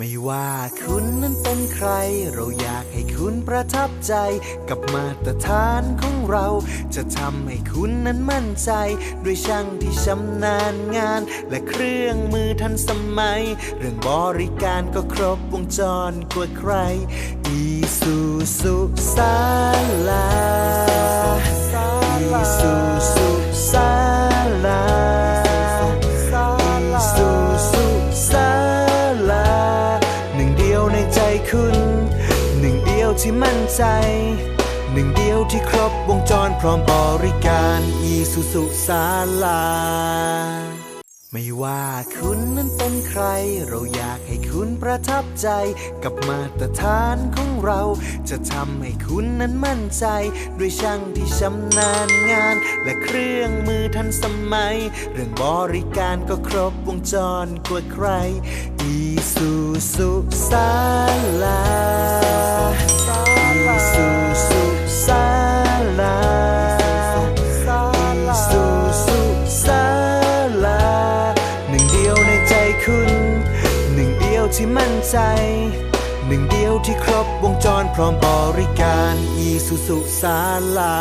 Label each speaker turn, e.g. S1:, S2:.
S1: ไม่ว่าคุณนั้นเป็นใคร เราอยากให้คุณประทับใจ กับมาตรฐานของเรา จะทำให้คุณนั้นมั่นใจ ด้วยช่างที่ชำนาญงาน และเครื่องมือทันสมัย เรื่องบริการก็ครบวงจรกว่าใคร อีซูซุซาลา คุณ หนึ่งเดียวที่มั่นใจ หนึ่งเดียวที่ครบวงจรพร้อมบริการอีสุสุสาลา ไม่ว่าคุณนั้นเป็นใคร เราอยากให้คุณประทับใจ กับมาตรฐานของเรา จะทำให้คุณนั้นมั่นใจ ด้วยช่างที่ชำนาญงาน และเครื่องมือทันสมัย เรื่องบริการก็ครบวงจรกว่าใคร อีซูซุซาลา ที่มั่นใจ หนึ่งเดียวที่ครบวงจรพร้อมบริการอีสุสุสาลา